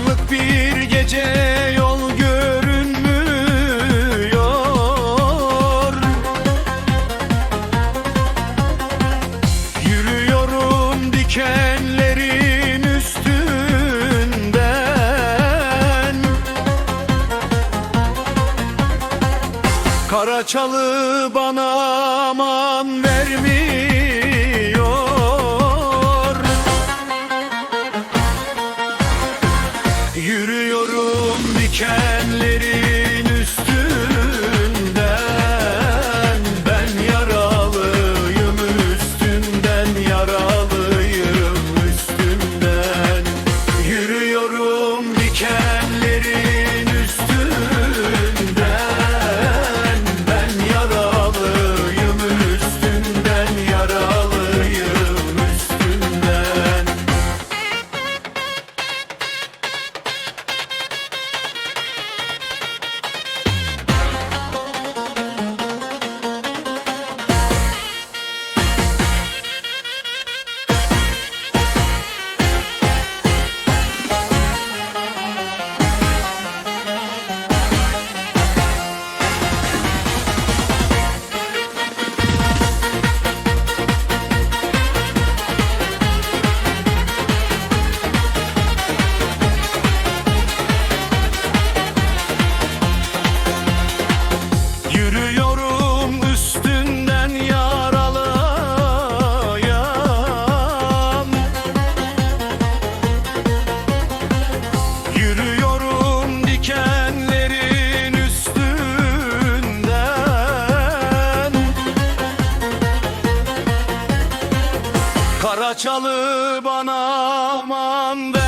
Karanlık bir gece yol görünmüyor. Yürüyorum dikenlerin üstünden. Karaçalı bana aman vermiyor Saraçalı bana aman be